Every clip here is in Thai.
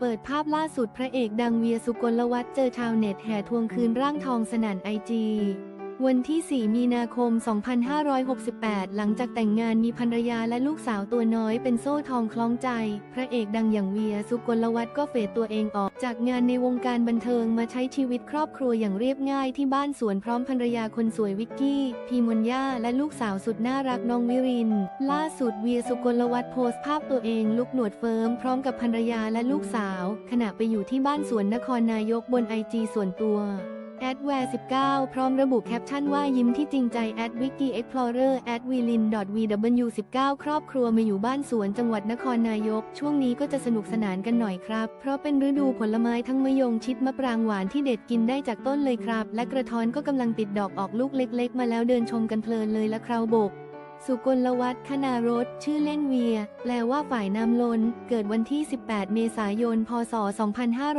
เปิดภาพล่าสุดพระเอกดังเวียสุกลวัฒน์เจอชาวเน็ตแห่ทวงคืนร่างทองสนั่นไอจี วันที่ 4 มีนาคม 2568 หลังจากแต่งงานมีภรรยาและลูกสาวตัวน้อยเป็นโซ่ทองคล้องใจ พระเอกดังอย่างเวียสุกลวัฒน์ก็เฟดตัวเองออก จากงานในวงการบันเทิงมาใช้ชีวิตครอบครัวอย่างเรียบง่ายที่บ้านสวนพร้อมภรรยาคนสวยวิกกี้ พีมนย่าและลูกสาวสุดน่ารักน้องวิริน ล่าสุดเวียสุกลวัฒน์โพสต์ภาพตัวเองลุกหนวดเฟิร์มพร้อมกับภรรยาและลูกสาว ขณะไปอยู่ที่บ้านสวนนครนายกบนไอจีส่วนตัว แอดแวร์19 พร้อมระบุแคปชั่นว่ายิ้มที่จริงใจแอดวิกกี้เอ็กพลอเรอร์แอดวีลินวีวสิครอบครัวมาอยู่บ้านสวนจังหวัดนครนายก ช่วงนี้ก็จะสนุกสนานกันหน่อยครับ เพราะเป็นฤดูผลไม้ทั้งมะยงชิดมะปรางหวานที่เด็ดกินได้จากต้นเลยครับ และกระท้อนก็กำลังติดดอกออกลูกเล็ก ๆ มาแล้วเดินชมกันเพลินเลยละคราวบก สุกลวัฒน์คณารสชื่อเล่นเวีย แปลว่าฝ่ายน้ำล้น เกิดวันที่ 18 เมษายน พศ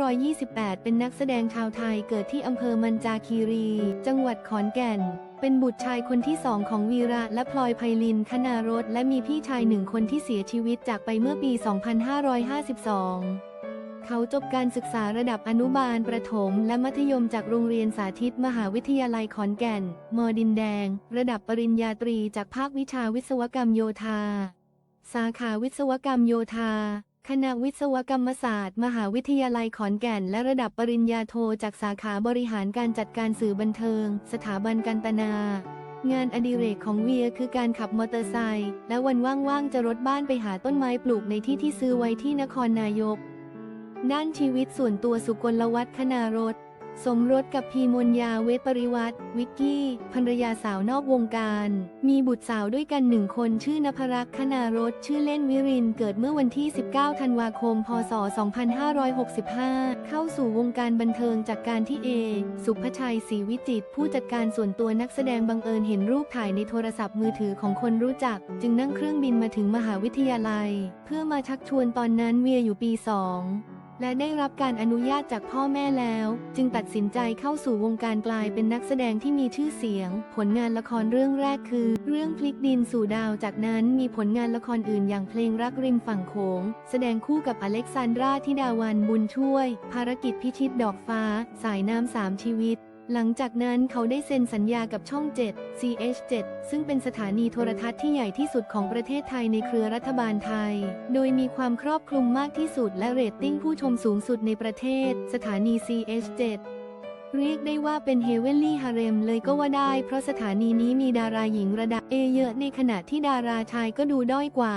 2528 เป็นนักแสดงชาวไทยเกิดที่อำเภอมันจาคีรี จังหวัดขอนแก่น เป็นบุตรชายคนที่สองของวีระและพลอยไพลินคณารสและมีพี่ชายหนึ่งคนที่เสียชีวิตจากไปเมื่อปี 2552 เขาจบการศึกษาระดับอนุบาลประถม และมัธยมจากโรงเรียนสาธิตมหาวิทยาลัยขอนแก่น มอดินแดง ระดับปริญญาตรีจากภาควิชาวิศวกรรมโยธา สาขาวิศวกรรมโยธา คณะวิศวกรรมศาสตร์ มหาวิทยาลัยขอนแก่น และระดับปริญญาโทจากสาขาบริหารการจัดการสื่อบันเทิง สถาบันการตนางานอดิเรกของเวียคือการขับมอเตอร์ไซค์และวันว่างๆจะรถบ้านไปหาต้นไม้ปลูกในที่ที่ซื้อไว้ที่นครนายก ด้านชีวิตส่วนตัวสุกลวัฒนคารสสมรสกับพีมนยาเวทปริวัตรวิกกี้ ภรรยาสาวนอกวงการ มีบุตรสาวด้วยกันหนึ่งคนชื่อนภรักษ์คณารสชื่อเล่นวิรินเกิดเมื่อวันที่ 19 ธันวาคม พศ 2565 เข้าสู่วงการบันเทิงจากการที่เอ สุภชัยศรีวิจิต ผู้จัดการส่วนตัวนักแสดงบังเอิญเห็นรูปถ่ายในโทรศัพท์มือถือของคนรู้จัก จึงนั่งเครื่องบินมาถึงมหาวิทยาลัย เพื่อมาชักชวนตอนนั้นเวียอยู่ปี 2 และได้รับการอนุญาตจากพ่อแม่แล้ว จึงตัดสินใจเข้าสู่วงการกลายเป็นนักแสดงที่มีชื่อเสียง ผลงานละครเรื่องแรกคือ เรื่องพลิกดินสู่ดาวจากนั้นมีผลงานละครอื่นอย่างเพลงรักริมฝั่งโขง แสดงคู่กับอเล็กซานดราธิดาวันบุญช่วย ภารกิจพิชิตดอกฟ้า สายน้ำสามชีวิต หลังจากนั้นเขาได้เซ็นสัญญากับช่อง 7 CH7 ซึ่งเป็นสถานีโทรทัศน์ที่ใหญ่ที่สุดของประเทศไทยในเครือรัฐบาลไทย โดยมีความครอบคลุมมากที่สุดและเรตติ้งผู้ชมสูงสุดในประเทศ สถานี CH7 เรียกได้ว่าเป็นเฮเวนลี่ฮาเร็มเลยก็ว่าได้ เพราะสถานีนี้มีดาราหญิงระดับเอเยอะในขณะที่ดาราชายก็ดูด้อยกว่า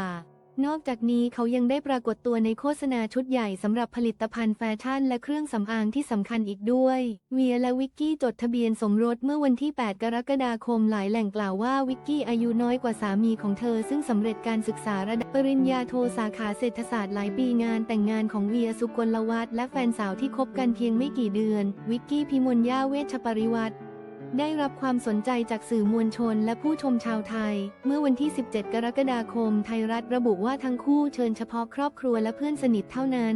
นอกจากนี้เขายังได้ปรากฏตัวในโฆษณาชุดใหญ่สำหรับผลิตภัณฑ์แฟชั่นและเครื่องสำอางที่สำคัญอีกด้วย เวียและวิกกี้จดทะเบียนสมรสเมื่อวันที่ 8 กรกฎาคมหลายแหล่งกล่าวว่าวิกกี้อายุน้อยกว่าสามีของเธอ ซึ่งสำเร็จการศึกษาระดับปริญญาโทสาขาเศรษฐศาสตร์หลายปีงานแต่งงานของเวียสุกลวัฒน์และแฟนสาวที่คบกันเพียงไม่กี่เดือน วิกกี้พิมลย่าเวชปริวัติ ได้รับความสนใจจากสื่อมวลชนและผู้ชมชาวไทย เมื่อวันที่ 17 กรกฎาคม ไทยรัฐระบุว่าทั้งคู่เชิญเฉพาะครอบครัวและเพื่อนสนิทเท่านั้น